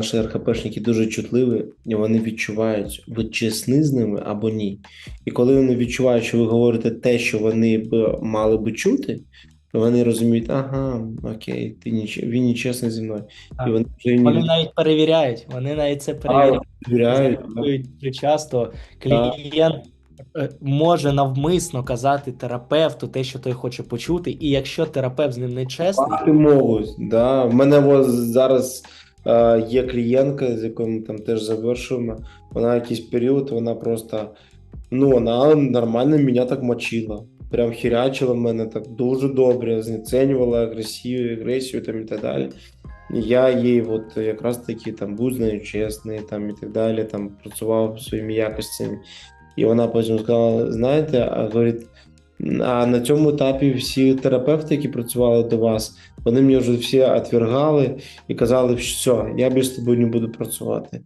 Наші РХПшники дуже чутливі, і вони відчувають, ви чесні з ними або ні. І коли вони відчувають, що ви говорите те, що вони б мали би чути, то вони розуміють, ага, окей, ти ніч... він нечесний зі мною. Так. І вони вже Вони не навіть перевіряють, вони навіть це перевіряють. довіряють. Знають, Дуже часто клієнт е, може навмисно казати терапевту те, що той хоче почути, і якщо терапевт з ним не чесний, можуть, да. В мене зараз є клієнтка, з якою ми там теж завершуємо. Вона якийсь період, вона просто ну, вона нормально мене так мочила. Прям хірячила мене так дуже добре, знецінювала агресію, агресію там і так далі. Я їй от якраз таки там будь з нею чесний, там і так далі, там працював своїми якостями. І вона потім сказала: знаєте, а говорить, а на цьому етапі всі терапевти, які працювали до вас, вони мені вже всі відвергали і казали, що все, я більше з тобою не буду працювати.